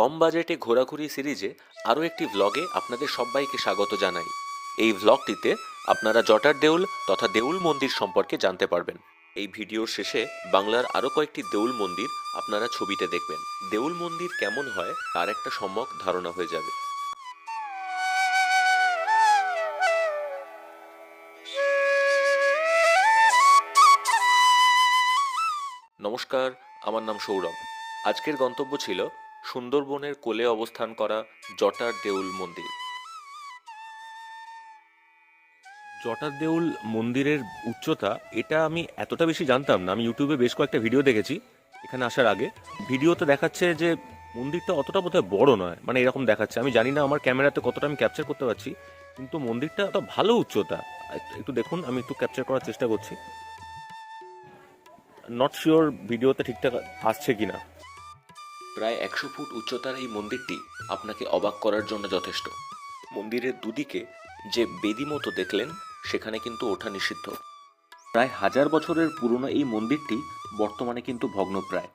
কম বাজেটে ঘোরাঘুরি সিরিজে আরও একটি ভ্লগে আপনাদের সবাইকে স্বাগত জানাই। এই ভ্লগটিতে আপনারা জটার দেউল তথা দেউল মন্দির সম্পর্কে জানতে পারবেন। এই ভিডিওর শেষে বাংলার আরও কয়েকটি দেউল মন্দির আপনারা ছবিতে দেখবেন। দেউল মন্দির কেমন হয় তার একটা সম্যক ধারণা হয়ে যাবে। নমস্কার, আমার নাম সৌরভ। আজকের গন্তব্য ছিল সুন্দরবনের কোলে অবস্থান করা জটার দেউল মন্দির। জটার দেউল মন্দিরের উচ্চতা, এটা আমি এতটা বেশি জানতাম না। আমি ইউটিউবে বেশ কয়েকটা ভিডিও দেখেছি, এখানে আসার আগে। ভিডিওতে দেখাচ্ছে যে মন্দিরটা অতটা বোধহয় বড় নয় মানে এরকম দেখাচ্ছে। আমি জানি না আমার ক্যামেরাতে কতটা আমি ক্যাপচার করতে পারছি, কিন্তু মন্দিরটা তো ভালো উচ্চতা। একটু- একটু দেখুন, আমি একটু ক্যাপচার করার চেষ্টা করছি। নট শিওর ভিডিওতে ঠিকঠাক আসছে কিনা। প্রায় একশো ফুট উচ্চতার এই মন্দিরটি আপনাকে অবাক করার জন্য যথেষ্ট। মন্দিরের দুদিকে যে বেদি মতো দেখলেন, সেখানে কিন্তু ওঠা নিষিদ্ধ। প্রায় হাজার বছরের পুরনো এই মন্দিরটি বর্তমানে কিন্তু ভগ্নপ্রায়।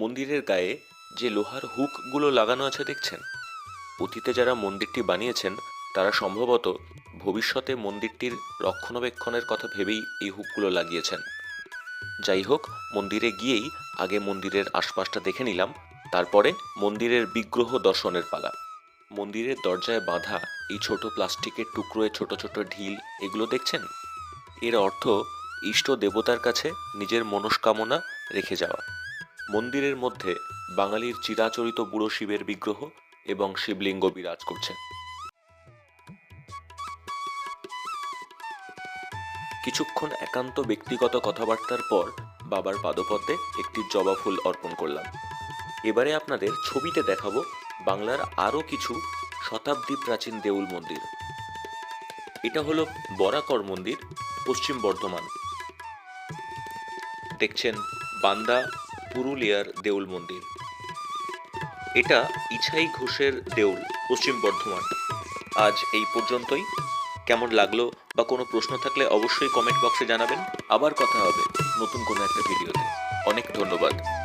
মন্দিরের গায়ে যে লোহার হুকগুলো লাগানো আছে দেখছেন? অতীতে যারা মন্দিরটি বানিয়েছেন, তারা সম্ভবত ভবিষ্যতে মন্দিরটির রক্ষণাবেক্ষণের কথা ভেবেই এই হুকগুলো লাগিয়েছেন। যাই হোক, মন্দিরে গিয়েই আগে মন্দিরের আশপাশটা দেখে নিলাম, তারপরে মন্দিরের বিগ্রহ দর্শনের পালা। মন্দিরের দরজায় বাঁধা এই ছোট প্লাস্টিকের টুকরোয় ছোট ছোট ঢিল, এগুলো দেখছেন? এর অর্থ ইষ্ট দেবতার কাছে নিজের মনস্কামনা রেখে যাওয়া। মন্দিরের মধ্যে বাঙালির চিরাচরিত বুড়ো শিবের বিগ্রহ এবং শিবলিঙ্গ বিরাজ করছে। কিছুক্ষণ একান্ত ব্যক্তিগত কথাবার্তার পর বাবার পাদপদ্মে একটি জবা ফুল অর্পণ করলাম। এবারে আপনাদের ছবিতে দেখাবো বাংলার আরও কিছু শতাব্দী প্রাচীন দেউল মন্দির। এটা হলো বরাকর মন্দির, পশ্চিম বর্ধমান। দেখছেন বান্দা পুরুলিয়ার দেউল মন্দির। এটা ইছাই ঘোষের দেউল, পশ্চিম বর্ধমান। আজ এই পর্যন্তই। কেমন লাগল বা কোনো প্রশ্ন থাকলে অবশ্যই কমেন্ট বক্সে জানাবেন। আবার কথা হবে নতুন কোনো একটা ভিডিওতে অনেক ধন্যবাদ।